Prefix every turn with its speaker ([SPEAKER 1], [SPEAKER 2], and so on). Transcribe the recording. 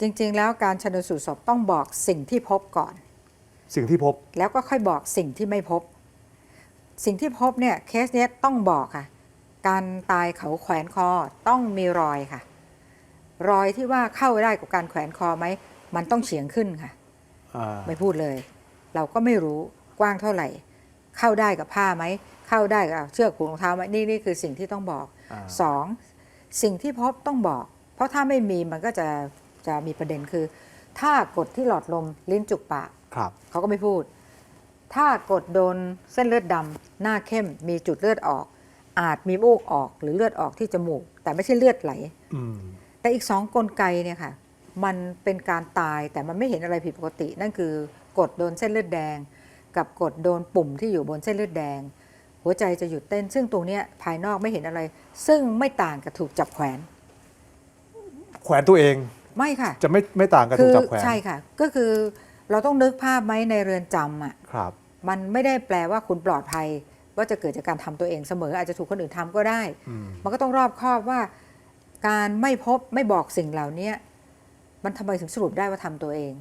[SPEAKER 1] จริงๆ แล้วการชนสูตรศพต้องบอกสิ่งที่พบก่อน
[SPEAKER 2] สิ่งที่พบ
[SPEAKER 1] แล้วก็ค่อยบอกสิ่งที่ไม่พบ สิ่งที่พบเนี่ยเคสเนี้ยต้องบอกค่ะ การตายเขาแขวนคอต้องมีรอยค่ะ รอยที่ว่าเข้าได้กับการแขวนคอไหมมันต้องเฉียงขึ้นค่ะ
[SPEAKER 2] อ่า
[SPEAKER 1] ไม่พูดเลย เราก็ไม่รู้กว้างเท่าไหร่ เข้าได้กับผ้าไหมเข้าได้กับเชือกผูกรองเท้าไหมนี่นี่คือสิ่งที่ต้องบอก
[SPEAKER 2] อ่า
[SPEAKER 1] สองสิ่งที่พบต้องบอก เพราะถ้าไม่มีมันก็จะ จะมีประเด็นคือ ถ้ากดที่หลอดลมลิ้นจุกปาก
[SPEAKER 2] ครับ
[SPEAKER 1] เขาก็ไม่พูด ถ้ากดโดนเส้นเลือดดำหน้าเข้มมีจุดเลือดออก อาจมีมูกออกหรือเลือดออกที่จมูก แต่ไม่ใช่เลือดไหล
[SPEAKER 2] อืม
[SPEAKER 1] แต่อีกสองกลไกเนี่ยค่ะ มันเป็นการตายแต่มันไม่เห็นอะไรผิดปกติ นั่นคือกดโดนเส้นเลือดแดง กับกดโดนปุ่มที่อยู่บนเส้นเลือดแดง หัวใจจะหยุดเต้น ซึ่งตรงเนี้ยภายนอกไม่เห็นอะไร ซึ่งไม่ต่างกับถูกจับแขวน
[SPEAKER 2] แขวนตัวเอง
[SPEAKER 1] ไม่ค่ะ
[SPEAKER 2] จะไม่ไม่ต่างกับ
[SPEAKER 1] คื
[SPEAKER 2] ถูกจับแขวน
[SPEAKER 1] ใช่ค่ะ ก็คือเราต้องนึกภาพไหมในเรือนจำอะ
[SPEAKER 2] ครับ
[SPEAKER 1] มันไม่ได้แปลว่าคุณปลอดภัย ว่าจะเกิดจากการทำตัวเองเสมอ อาจจะถูกคนอื่นทำก็ได้
[SPEAKER 2] อืม
[SPEAKER 1] มันก็ต้องรอบคอบว่า การไม่พบไม่บอกสิ่งเหล่านี้มันทำไมถึงสรุปได้ว่าทำตัวเอง